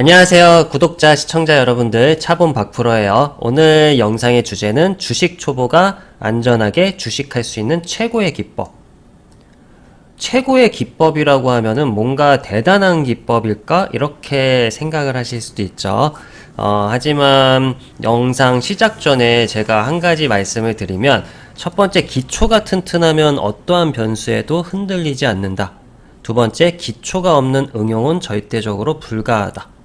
안녕하세요. 구독자, 시청자 여러분들, 차본 박프로예요. 오늘 영상의 주제는 주식 초보가 안전하게 주식할 수 있는 최고의 기법. 최고의 기법이라고 하면은 뭔가 대단한 기법일까? 이렇게 생각을 하실 수도 있죠. 어, 하지만 영상 시작 전에 제가 한 가지 말씀을 드리면 첫 번째 기초가 튼튼하면 어떠한 변수에도 흔들리지 않는다. 두 번째 기초가 없는 응용은 절대적으로 불가하다.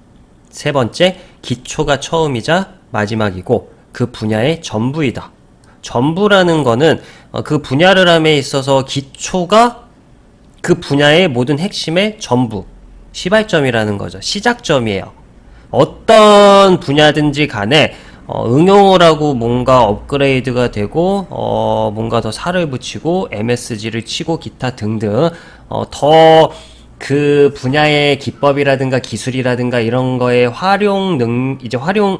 세 번째, 기초가 처음이자 마지막이고 그 분야의 전부이다. 전부라는 거는 어, 그 분야를 함에 있어서 기초가 그 분야의 모든 핵심의 전부, 시발점이라는 거죠. 시작점이에요. 어떤 분야든지 간에 어, 응용을 하고 뭔가 업그레이드가 되고 어, 뭔가 더 살을 붙이고 MSG를 치고 기타 등등 어, 더 그 분야의 기법이라든가 기술이라든가 이런 거의 활용 능 이제 활용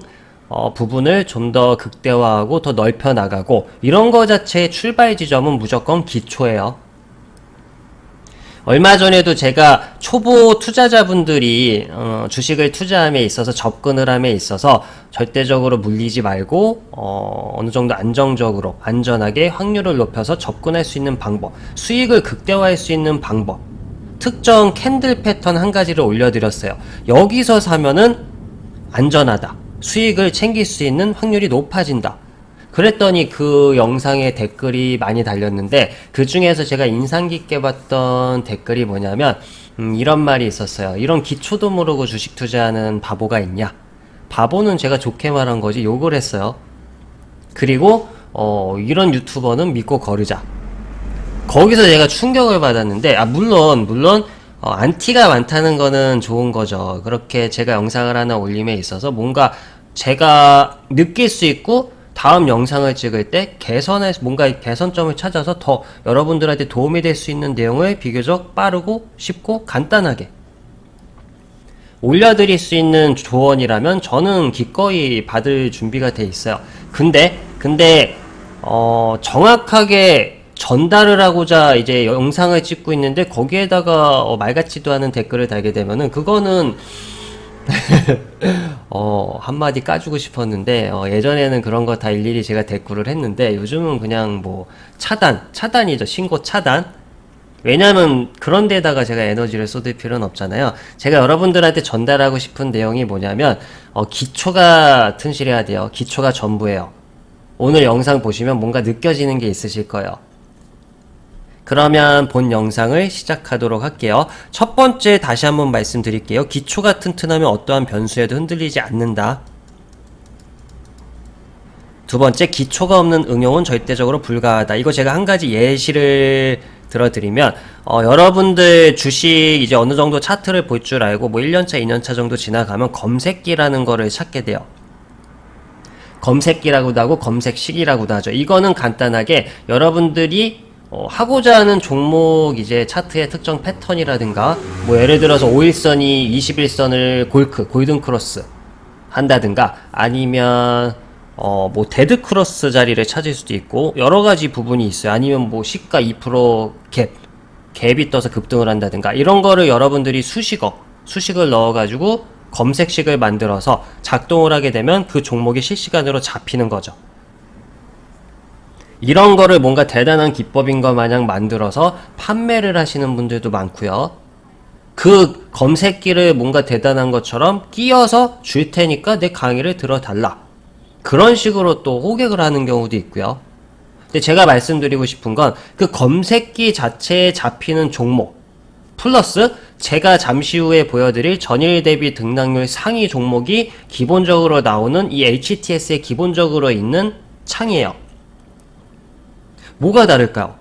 어, 부분을 좀 더 극대화하고 더 넓혀 나가고 이런 거 자체의 출발 지점은 무조건 기초예요. 얼마 전에도 제가 초보 투자자분들이 어, 주식을 투자함에 있어서 접근을 함에 있어서 절대적으로 물리지 말고 어, 어느 정도 안정적으로 안전하게 확률을 높여서 접근할 수 있는 방법, 수익을 극대화할 수 있는 방법, 특정 캔들 패턴 한 가지를 올려드렸어요. 여기서 사면은 안전하다. 수익을 챙길 수 있는 확률이 높아진다. 그랬더니 그 영상에 댓글이 많이 달렸는데 그 중에서 제가 인상 깊게 봤던 댓글이 뭐냐면 음, 이런 말이 있었어요. 이런 기초도 모르고 주식 투자하는 바보가 있냐? 바보는 제가 좋게 말한 거지 욕을 했어요. 그리고 어, 이런 유튜버는 믿고 거르자. 거기서 제가 충격을 받았는데 아 물론 물론 어, 안티가 많다는 거는 좋은 거죠. 그렇게 제가 영상을 하나 올림에 있어서 뭔가 제가 느낄 수 있고 다음 영상을 찍을 때 개선할 뭔가 개선점을 찾아서 더 여러분들한테 도움이 될 수 있는 내용을 비교적 빠르고 쉽고 간단하게 올려드릴 수 있는 조언이라면 저는 기꺼이 받을 준비가 돼 있어요. 근데 근데 어 정확하게 전달을 하고자 이제 영상을 찍고 있는데 거기에다가 어, 말 같지도 않은 댓글을 달게 되면은 그거는 어, 한마디 까주고 싶었는데, 어, 예전에는 그런 거 다 일일이 제가 댓글을 했는데, 요즘은 그냥 뭐, 차단, 차단이죠. 신고 차단. 왜냐면, 그런 데다가 제가 에너지를 쏟을 필요는 없잖아요. 제가 여러분들한테 전달하고 싶은 내용이 뭐냐면, 어, 기초가 튼실해야 돼요. 기초가 전부예요. 오늘 영상 보시면 뭔가 느껴지는 게 있으실 거예요. 그러면 본 영상을 시작하도록 할게요. 첫 번째 다시 한번 말씀드릴게요. 기초가 튼튼하면 어떠한 변수에도 흔들리지 않는다. 두 번째, 기초가 없는 응용은 절대적으로 불가하다. 이거 제가 한 가지 예시를 들어드리면, 어, 여러분들 주식 이제 어느 정도 차트를 볼 줄 알고, 뭐 1년차, 2년차 정도 지나가면 검색기라는 거를 찾게 돼요. 검색기라고도 하고 검색식이라고도 하죠. 이거는 간단하게 여러분들이 어, 하고자 하는 종목 이제 차트의 특정 패턴이라든가 뭐 예를 들어서 5일선이 21선을 골크 골든 크로스 한다든가 아니면 어 뭐 데드 크로스 자리를 찾을 수도 있고 여러 가지 부분이 있어요. 아니면 뭐 시가 2%갭 갭이 떠서 급등을 한다든가 이런 거를 여러분들이 수식어 수식을 넣어 가지고 검색식을 만들어서 작동을 하게 되면 그 종목이 실시간으로 잡히는 거죠. 이런 거를 뭔가 대단한 기법인 것 마냥 만들어서 판매를 하시는 분들도 많고요. 그 검색기를 뭔가 대단한 것처럼 끼워서 줄 테니까 내 강의를 들어달라. 그런 식으로 또 호객을 하는 경우도 있고요. 근데 제가 말씀드리고 싶은 건 그 검색기 자체에 잡히는 종목 플러스 제가 잠시 후에 보여드릴 전일 대비 등락률 상위 종목이 기본적으로 나오는 이 HTS에 기본적으로 있는 창이에요. 뭐가 다를까요?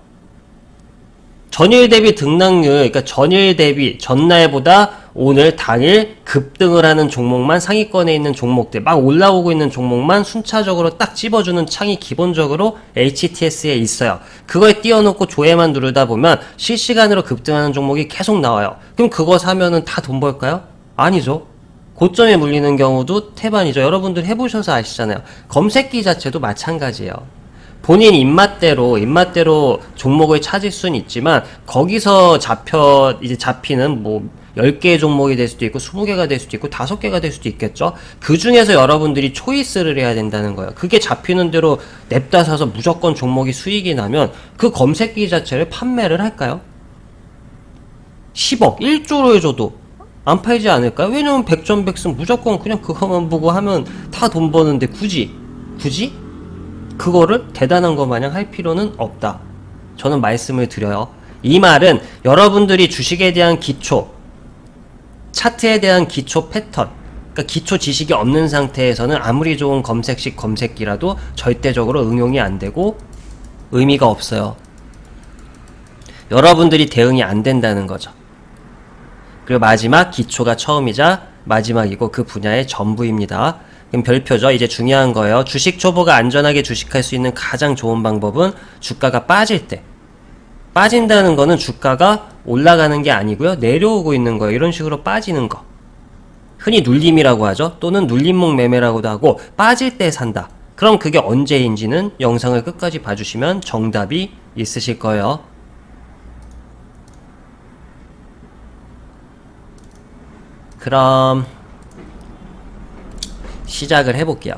전일 대비 등락률, 그러니까 전일 대비 전날보다 오늘 당일 급등을 하는 종목만 상위권에 있는 종목들, 막 올라오고 있는 종목만 순차적으로 딱 집어주는 창이 기본적으로 HTS에 있어요. 그걸 띄워놓고 조회만 누르다 보면 실시간으로 급등하는 종목이 계속 나와요. 그럼 그거 사면은 다 돈 벌까요? 아니죠. 고점에 물리는 경우도 태반이죠. 여러분들 해보셔서 아시잖아요. 검색기 자체도 마찬가지예요. 본인 입맛대로 입맛대로 종목을 찾을 수는 있지만 거기서 잡혀 이제 잡히는 뭐 10개의 종목이 될 수도 있고 20개가 될 수도 있고 5개가 될 수도 있겠죠. 그 중에서 여러분들이 초이스를 해야 된다는 거예요. 그게 잡히는 대로 냅다 사서 무조건 종목이 수익이 나면 그 검색기 자체를 판매를 할까요? 10억, 1조로 해줘도 안 팔지 않을까요? 왜냐면 백전백승 무조건 그냥 그거만 보고 하면 다 돈 버는데 굳이 굳이 그거를 대단한 것 마냥 할 필요는 없다. 저는 말씀을 드려요. 이 말은 여러분들이 주식에 대한 기초, 차트에 대한 기초 패턴, 그러니까 기초 지식이 없는 상태에서는 아무리 좋은 검색식 검색기라도 절대적으로 응용이 안 되고 의미가 없어요. 여러분들이 대응이 안 된다는 거죠. 그리고 마지막 기초가 처음이자 마지막이고 그 분야의 전부입니다. 그럼 별표죠. 이제 중요한 거예요. 주식 초보가 안전하게 주식할 수 있는 가장 좋은 방법은 주가가 빠질 때. 빠진다는 거는 주가가 올라가는 게 아니고요. 내려오고 있는 거예요. 이런 식으로 빠지는 거. 흔히 눌림이라고 하죠. 또는 눌림목 매매라고도 하고 빠질 때 산다. 그럼 그게 언제인지는 영상을 끝까지 봐주시면 정답이 있으실 거예요. 그럼 시작을 해볼게요.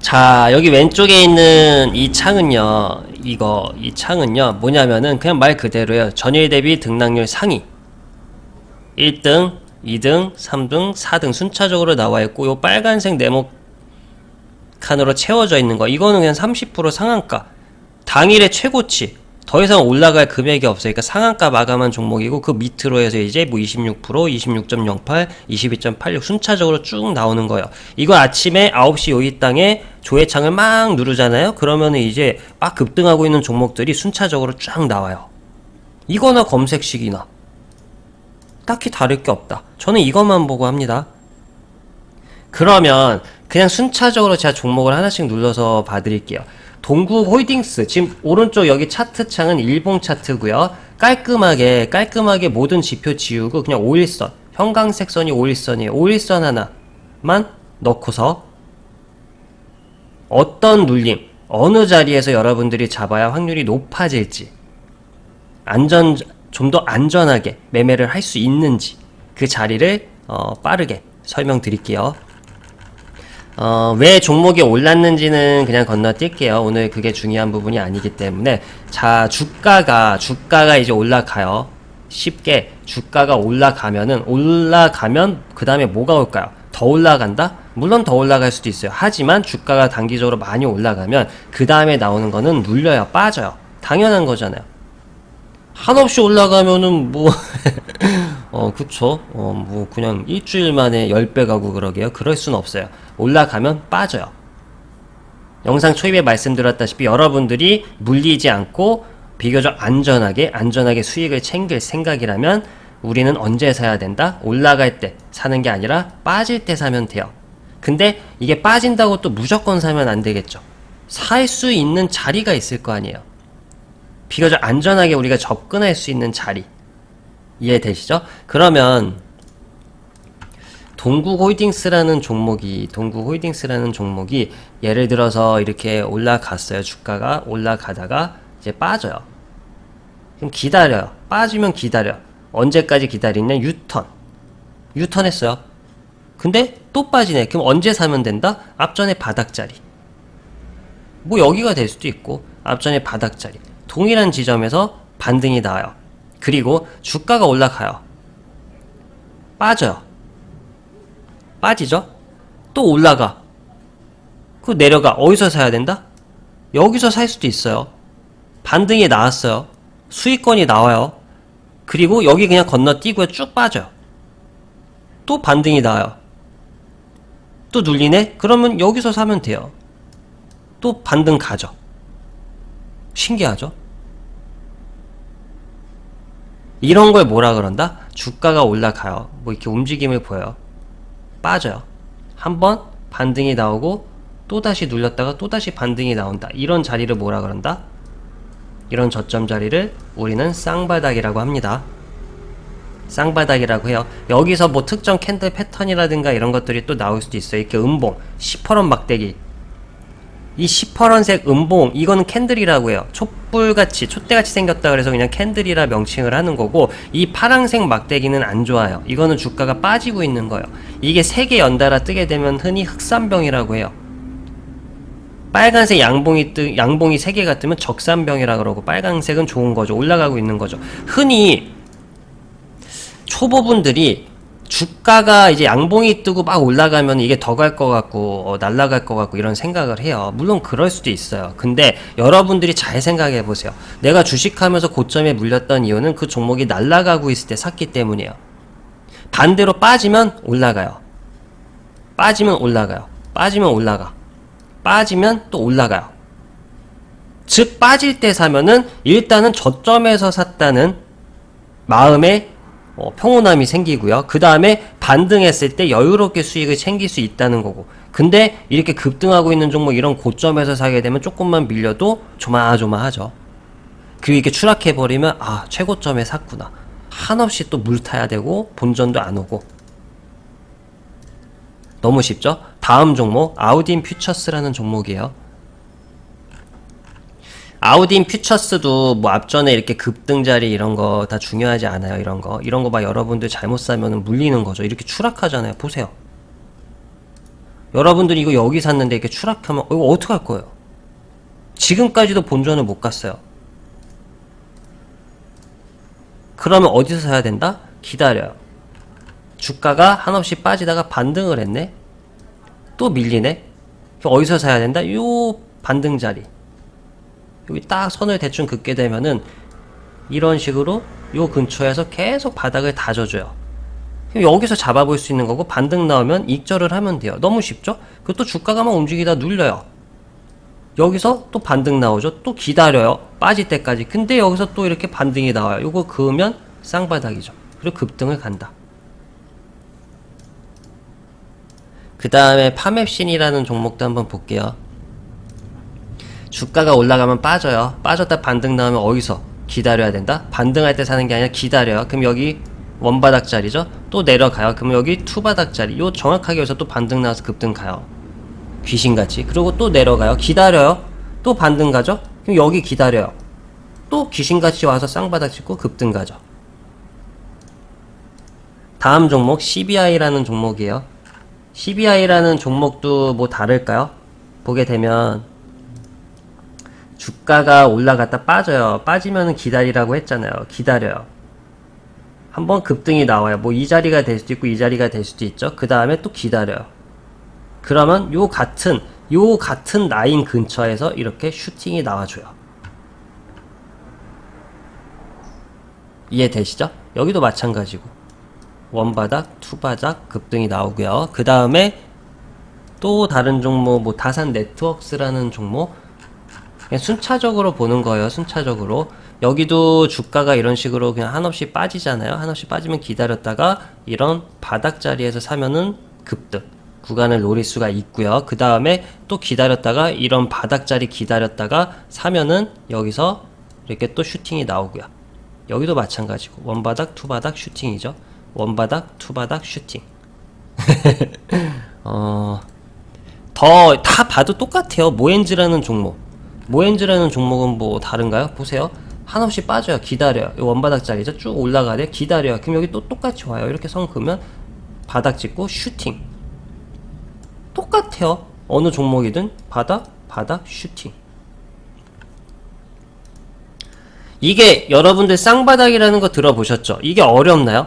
자, 여기 왼쪽에 있는 이 창은요, 이거, 이 창은요, 뭐냐면은 그냥 말 그대로예요. 전일 대비 등락률 상위. 1등, 2등, 3등, 4등 순차적으로 나와 있고, 요 빨간색 네모 칸으로 채워져 있는 거, 이거는 그냥 30% 상한가. 당일의 최고치. 더 이상 올라갈 금액이 없으니까 상한가 마감한 종목이고 그 밑으로 해서 이제 뭐 26%, 26.08, 22.86 순차적으로 쭉 나오는 거예요. 이거 아침에 9시 요이 땅에 조회창을 막 누르잖아요. 그러면은 이제 막 급등하고 있는 종목들이 순차적으로 쫙 나와요. 이거나 검색식이나 딱히 다를 게 없다. 저는 이것만 보고 합니다. 그러면 그냥 순차적으로 제가 종목을 하나씩 눌러서 봐드릴게요. 동구 홀딩스 지금 오른쪽 여기 차트 창은 일봉 차트고요. 깔끔하게 깔끔하게 모든 지표 지우고 그냥 5일선 형광색 선이 5일선이에요. 5일선 하나만 넣고서 어떤 눌림 어느 자리에서 여러분들이 잡아야 확률이 높아질지 안전 좀 더 안전하게 매매를 할 수 있는지 그 자리를 어, 빠르게 설명드릴게요. 어, 왜 종목이 올랐는지는 그냥 건너뛸게요. 오늘 그게 중요한 부분이 아니기 때문에. 자, 주가가, 주가가 이제 올라가요. 쉽게 주가가 올라가면은, 올라가면, 그 다음에 뭐가 올까요? 더 올라간다? 물론 더 올라갈 수도 있어요. 하지만 주가가 단기적으로 많이 올라가면, 그 다음에 나오는 거는 눌려요. 빠져요. 당연한 거잖아요. 한없이 올라가면은 뭐, 어, 그쵸. 어, 뭐, 그냥 일주일 만에 10배 가고 그러게요. 그럴 순 없어요. 올라가면 빠져요. 영상 초입에 말씀드렸다시피 여러분들이 물리지 않고 비교적 안전하게, 안전하게 수익을 챙길 생각이라면 우리는 언제 사야 된다? 올라갈 때 사는 게 아니라 빠질 때 사면 돼요. 근데 이게 빠진다고 또 무조건 사면 안 되겠죠. 살 수 있는 자리가 있을 거 아니에요. 비교적 안전하게 우리가 접근할 수 있는 자리. 이해되시죠? 그러면 동구홀딩스라는 종목이 동구홀딩스라는 종목이 예를 들어서 이렇게 올라갔어요. 주가가 올라가다가 이제 빠져요. 그럼 기다려요. 빠지면 기다려. 언제까지 기다리냐? 유턴. 유턴 했어요. 근데 또 빠지네. 그럼 언제 사면 된다? 앞전에 바닥자리. 뭐 여기가 될 수도 있고 앞전에 바닥자리. 동일한 지점에서 반등이 나와요. 그리고 주가가 올라가요. 빠져요. 빠지죠? 또 올라가. 그 내려가. 어디서 사야 된다? 여기서 살 수도 있어요. 반등이 나왔어요. 수익권이 나와요. 그리고 여기 그냥 건너뛰고 쭉 빠져요. 또 반등이 나와요. 또 눌리네? 그러면 여기서 사면 돼요. 또 반등 가죠. 신기하죠? 이런 걸 뭐라 그런다? 주가가 올라가요. 뭐 이렇게 움직임을 보여요. 빠져요. 한번 반등이 나오고 또다시 눌렸다가 또다시 반등이 나온다. 이런 자리를 뭐라 그런다? 이런 저점 자리를 우리는 쌍바닥이라고 합니다. 쌍바닥이라고 해요. 여기서 뭐 특정 캔들 패턴이라든가 이런 것들이 또 나올 수도 있어요. 이렇게 음봉, 시퍼런 막대기. 이 시퍼런색 음봉 이거는 캔들이라고 해요. 촛불같이 촛대같이 생겼다 그래서 그냥 캔들이라 명칭을 하는 거고 이 파랑색 막대기는 안 좋아요. 이거는 주가가 빠지고 있는 거예요. 이게 세 개 연달아 뜨게 되면 흔히 흑산병이라고 해요. 빨간색 양봉이 뜨 양봉이 세 개가 뜨면 적산병이라 그러고 빨간색은 좋은 거죠. 올라가고 있는 거죠. 흔히 초보분들이 주가가 이제 양봉이 뜨고 막 올라가면 이게 더 갈 것 같고 어, 날아갈 것 같고 이런 생각을 해요. 물론 그럴 수도 있어요. 근데 여러분들이 잘 생각해 보세요. 내가 주식하면서 고점에 물렸던 이유는 그 종목이 날아가고 있을 때 샀기 때문이에요. 반대로 빠지면 올라가요. 빠지면 올라가요. 빠지면 올라가. 빠지면 또 올라가요. 즉 빠질 때 사면은 일단은 저점에서 샀다는 마음에 어, 평온함이 생기고요. 그 다음에 반등했을 때 여유롭게 수익을 챙길 수 있다는 거고. 근데 이렇게 급등하고 있는 종목 이런 고점에서 사게 되면 조금만 밀려도 조마조마하죠. 그리고 이렇게 추락해버리면 아 최고점에 샀구나. 한없이 또 물 타야 되고 본전도 안 오고. 너무 쉽죠? 다음 종목 아우딘 퓨처스라는 종목이에요. 아우딘 퓨처스도 뭐 앞전에 이렇게 급등 자리 이런 거 다 중요하지 않아요. 이런 거. 이런 거봐 여러분들 잘못 사면은 물리는 거죠. 이렇게 추락하잖아요. 보세요. 여러분들이 이거 여기 샀는데 이렇게 추락하면 어, 이거 어떻게 할 거예요? 지금까지도 본전을 못 갔어요. 그러면 어디서 사야 된다? 기다려요. 주가가 한없이 빠지다가 반등을 했네? 또 밀리네? 어디서 사야 된다? 요 반등 자리. 여기 딱 선을 대충 긋게 되면은 이런 식으로 요 근처에서 계속 바닥을 다져줘요. 여기서 잡아볼 수 있는 거고 반등 나오면 익절을 하면 돼요. 너무 쉽죠? 그것도 주가가 막 움직이다 눌려요. 여기서 또 반등 나오죠. 또 기다려요. 빠질 때까지. 근데 여기서 또 이렇게 반등이 나와요. 요거 그으면 쌍바닥이죠. 그리고 급등을 간다. 그 다음에 파맵신이라는 종목도 한번 볼게요. 주가가 올라가면 빠져요. 빠졌다 반등 나오면 어디서 기다려야 된다? 반등할 때 사는 게 아니라 기다려요. 그럼 여기 원바닥짜리죠? 또 내려가요. 그럼 여기 투바닥짜리. 요 정확하게 여기서 또 반등 나와서 급등 가요. 귀신같이. 그리고 또 내려가요. 기다려요. 또 반등 가죠? 그럼 여기 기다려요. 또 귀신같이 와서 쌍바닥 찍고 급등 가죠. 다음 종목 CBI라는 종목이에요. CBI라는 종목도 뭐 다를까요? 보게 되면 주가가 올라갔다 빠져요. 빠지면 기다리라고 했잖아요. 기다려요. 한번 급등이 나와요. 뭐 이 자리가 될 수도 있고 이 자리가 될 수도 있죠. 그 다음에 또 기다려요. 그러면 요 같은 요 같은 라인 근처에서 이렇게 슈팅이 나와줘요. 이해되시죠? 여기도 마찬가지고 원바닥, 투바닥 급등이 나오고요. 그 다음에 또 다른 종목 뭐 다산 네트워크스라는 종목 순차적으로 보는 거예요. 순차적으로. 여기도 주가가 이런 식으로 그냥 한없이 빠지잖아요. 한없이 빠지면 기다렸다가 이런 바닥 자리에서 사면은 급등 구간을 노릴 수가 있고요. 그 다음에 또 기다렸다가 이런 바닥 자리 기다렸다가 사면은 여기서 이렇게 또 슈팅이 나오고요. 여기도 마찬가지고 원바닥, 투바닥 슈팅이죠. 원바닥, 투바닥 슈팅. 어, 더 다 봐도 똑같아요. 모엔즈라는 종목. 모엔즈라는 종목은 뭐 다른가요? 보세요. 한없이 빠져요. 기다려요. 이 원바닥짜리죠. 쭉 올라가래. 기다려요. 그럼 여기 또 똑같이 와요. 이렇게 선 그으면 바닥 찍고 슈팅. 똑같아요. 어느 종목이든 바닥, 바닥, 슈팅. 이게 여러분들 쌍바닥이라는 거 들어보셨죠? 이게 어렵나요?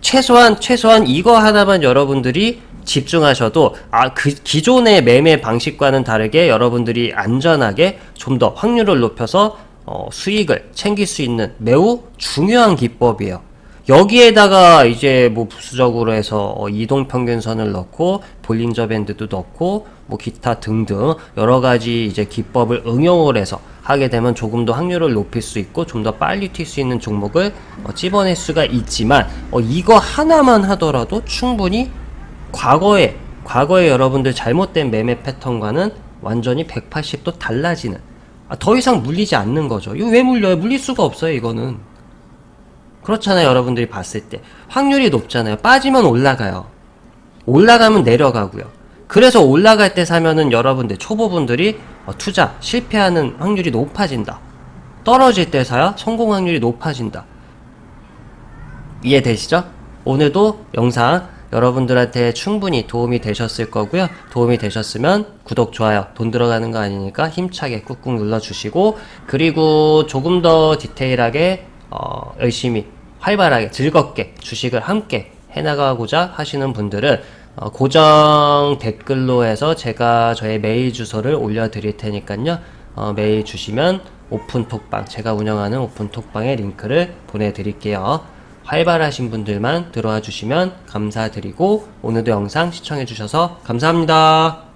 최소한 최소한 이거 하나만 여러분들이 집중하셔도 아 그 기존의 매매 방식과는 다르게 여러분들이 안전하게 좀 더 확률을 높여서 어, 수익을 챙길 수 있는 매우 중요한 기법이에요. 여기에다가 이제 뭐 부수적으로 해서 어, 이동 평균선을 넣고 볼린저 밴드도 넣고 뭐 기타 등등 여러 가지 이제 기법을 응용을 해서 하게 되면 조금 더 확률을 높일 수 있고 좀 더 빨리 튈 수 있는 종목을 어, 찝어낼 수가 있지만 어, 이거 하나만 하더라도 충분히 과거에 과거에 여러분들 잘못된 매매 패턴과는 완전히 180도 달라지는 아, 더 이상 물리지 않는 거죠. 이거 왜 물려요? 물릴 수가 없어요. 이거는 그렇잖아요. 여러분들이 봤을 때 확률이 높잖아요. 빠지면 올라가요. 올라가면 내려가고요. 그래서 올라갈 때 사면은 여러분들 초보분들이 어, 투자 실패하는 확률이 높아진다. 떨어질 때 사야 성공 확률이 높아진다. 이해되시죠? 오늘도 영상 여러분들한테 충분히 도움이 되셨을 거고요. 도움이 되셨으면 구독, 좋아요, 돈 들어가는 거 아니니까 힘차게 꾹꾹 눌러주시고, 그리고 조금 더 디테일하게, 어, 열심히, 활발하게, 즐겁게 주식을 함께 해나가고자 하시는 분들은 어, 고정 댓글로 해서 제가 저의 메일 주소를 올려드릴 테니까요. 어, 메일 주시면 오픈톡방, 제가 운영하는 오픈톡방의 링크를 보내드릴게요. 활발하신 분들만 들어와 주시면 감사드리고 오늘도 영상 시청해 주셔서 감사합니다.